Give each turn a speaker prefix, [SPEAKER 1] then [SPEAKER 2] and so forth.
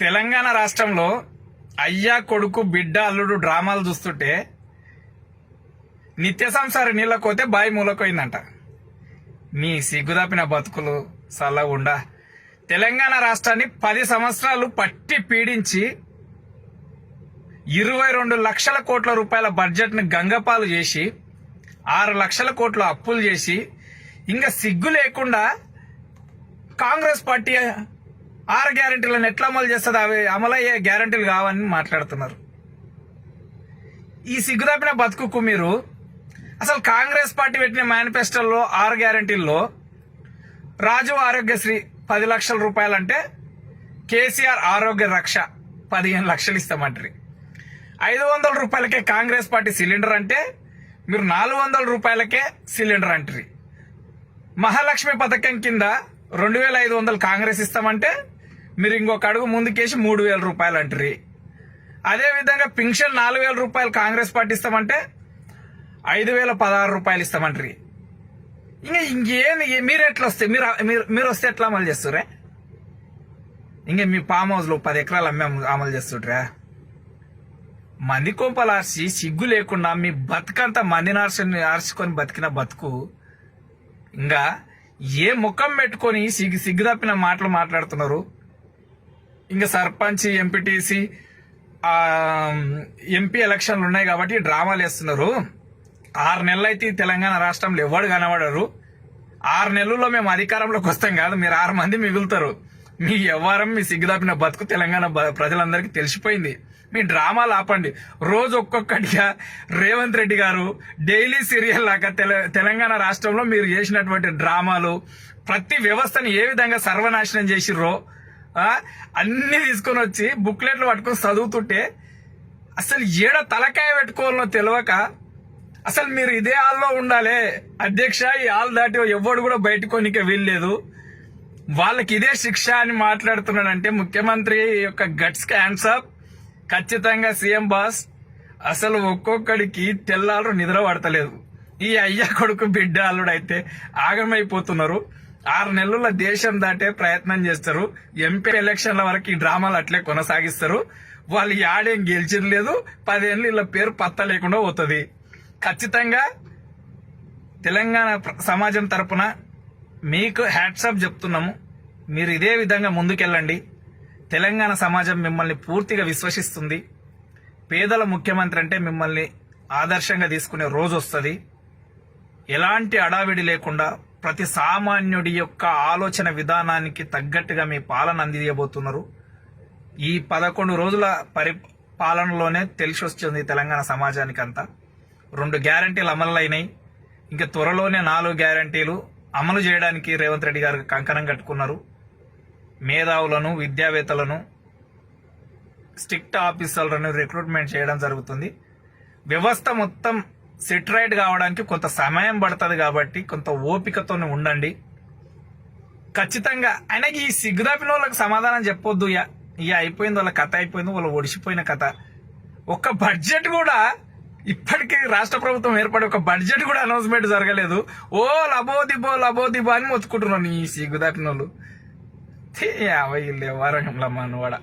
[SPEAKER 1] తెలంగాణ రాష్ట్రంలో అయ్యా కొడుకు బిడ్డ అల్లుడు డ్రామాలు చూస్తుంటే నిత్య సంసార నీళ్ళకోతే బాయి మూలకోయిందంట మీ సిగ్గుదాపిన బతుకులు సల్లగుండా. తెలంగాణ రాష్ట్రాన్ని పది సంవత్సరాలు పట్టి పీడించి ఇరవై రెండు లక్షల కోట్ల రూపాయల బడ్జెట్ను గంగపాలు చేసి ఆరు లక్షల కోట్ల అప్పులు చేసి ఇంకా సిగ్గు లేకుండా కాంగ్రెస్ పార్టీ ఆరు గ్యారంటీలను ఎట్లా అమలు చేస్తుంది? అవి అమలయ్యే గ్యారంటీలు కావని మాట్లాడుతున్నారు. ఈ సిగ్గుదాపిన బతుకుకు మీరు అసలు కాంగ్రెస్ పార్టీ పెట్టిన మేనిఫెస్టోలో ఆరు గ్యారంటీల్లో రాజు ఆరోగ్యశ్రీ పది లక్షల రూపాయలంటే కేసీఆర్ ఆరోగ్య రక్ష పదిహేను లక్షలు ఇస్తామంటారు. ఐదు వందల రూపాయలకే కాంగ్రెస్ పార్టీ సిలిండర్ అంటే మీరు నాలుగు వందల రూపాయలకే సిలిండర్ అంటారు. మహాలక్ష్మి పథకం కింద రెండు వేల ఐదు వందలు కాంగ్రెస్ ఇస్తామంటే మీరు ఇంకొక అడుగు ముందుకేసి మూడు వేల రూపాయలు అంటారు అదే విధంగా పింఛన్ నాలుగు వేల రూపాయలు కాంగ్రెస్ పార్టీ ఇస్తామంటే ఐదు వేల పదహారు రూపాయలు ఇస్తామంటారు ఇంకా ఇంకేంది? మీరు ఎట్లా వస్తే మీరు మీరు మీరు వస్తే ఎట్లా అమలు చేస్తురే ఇంకా మీ ఫామ్ హౌస్లో పది ఎకరాలు అమ్మే అమలు చేస్తుంటారా మంది కొంపలు ఆర్చి సిగ్గు లేకుండా మీ బతుకంతా మందిని ఆర్చి ఆర్చుకొని బతికిన బతుకు ఇంకా ఏ ముఖం పెట్టుకొని సిగ్గు సిగ్గు తప్పిన మాటలు మాట్లాడుతున్నారు? ఇంకా సర్పంచ్ ఎంపీటీసీ ఎంపీ ఎలక్షన్లు ఉన్నాయి కాబట్టి డ్రామాలు వేస్తున్నారు. ఆరు నెలలు అయితే తెలంగాణ రాష్ట్రంలో ఎవడు కనబడరు. ఆరు నెలల్లో మేము అధికారంలోకి వస్తాం కాదు మీరు ఆరు మంది మిగులుతారు. మీ వ్యవహారం మీ సిగ్గుదాపిన బతుకు తెలంగాణ ప్రజలందరికీ తెలిసిపోయింది. మీ డ్రామాలు ఆపండి. రోజు ఒక్కొక్కటిగా రేవంత్ రెడ్డి గారు డైలీ సీరియల్ లాగా తెల- తెలంగాణ రాష్ట్రంలో మీరు చేసినటువంటి డ్రామాలు ప్రతి వ్యవస్థని ఏ విధంగా సర్వనాశనం చేసిర్రో అన్ని తీసుకొని వచ్చి బుక్లెట్లు పట్టుకొని చదువుతుంటే అసలు ఏడ తలకాయ పెట్టుకోవాలనో తెలియక అసలు మీరు ఇదే హాల్లో ఉండాలి. అధ్యక్ష ఈ హాల్ దాటి ఎవ్వడు కూడా బయటకోనికే వీల్లేదు. వాళ్ళకి ఇదే శిక్ష అని మాట్లాడుతున్నాడంటే ముఖ్యమంత్రి యొక్క గట్స్ క్యాన్సర్ ఖచ్చితంగా సీఎం బాస్ అసలు ఒక్కొక్కడికి తెల్లాలు నిద్ర పడతలేదు. ఈ అయ్య కొడుకు బిడ్డ అల్లుడైతే ఆగమైపోతున్నారు. ఆరు నెలల దేశం దాటే ప్రయత్నం చేస్తారు. ఎంపీ ఎలక్షన్ల వరకు ఈ డ్రామాలు అట్లే కొనసాగిస్తారు. వాళ్ళు యాడేం గెలిచిన లేదు పదేళ్ళు వీళ్ళ పేరు పత్త లేకుండా పోతుంది. ఖచ్చితంగా తెలంగాణ సమాజం తరపున మీకు హ్యాట్సాప్ చెప్తున్నాము. మీరు ఇదే విధంగా ముందుకెళ్ళండి. తెలంగాణ సమాజం మిమ్మల్ని పూర్తిగా విశ్వసిస్తుంది. పేదల ముఖ్యమంత్రి అంటే మిమ్మల్ని ఆదర్శంగా తీసుకునే రోజు వస్తుంది. ఎలాంటి అడావిడి లేకుండా ప్రతి సామాన్యుడి యొక్క ఆలోచన విధానానికి తగ్గట్టుగా మీ పాలన అందియబోతున్నారు. ఈ పదకొండు రోజుల పరి పాలనలోనే తెలిసి వస్తుంది తెలంగాణ సమాజానికి అంతా రెండు గ్యారంటీలు అమలైనాయి ఇంకా త్వరలోనే నాలుగు గ్యారంటీలు అమలు చేయడానికి రేవంత్ రెడ్డి గారు కంకణం కట్టుకున్నారు. మేధావులను విద్యావేత్తలను స్ట్రిక్ట్ ఆఫీసర్లను రిక్రూట్మెంట్ చేయడం జరుగుతుంది. వ్యవస్థ మొత్తం సెటరైట్ కావడానికి కొంత సమయం పడుతుంది కాబట్టి కొంత ఓపికతో ఉండండి. ఖచ్చితంగా ఆయనకి ఈ సిగ్గుదాపిన వాళ్ళకి సమాధానం చెప్పొద్దు. ఇక ఇక అయిపోయింది వాళ్ళ కథ అయిపోయింది వాళ్ళ ఒడిసిపోయిన కథ. ఒక్క బడ్జెట్ కూడా ఇప్పటికీ రాష్ట్ర ప్రభుత్వం ఏర్పడి ఒక బడ్జెట్ కూడా అనౌన్స్మెంట్ జరగలేదు. ఓ లబోదిబో లబోదిబో అని మొత్తుకుంటున్నాను ఈ సిగ్గుదాపిన వాళ్ళు యాభై వారంలో మనవాడ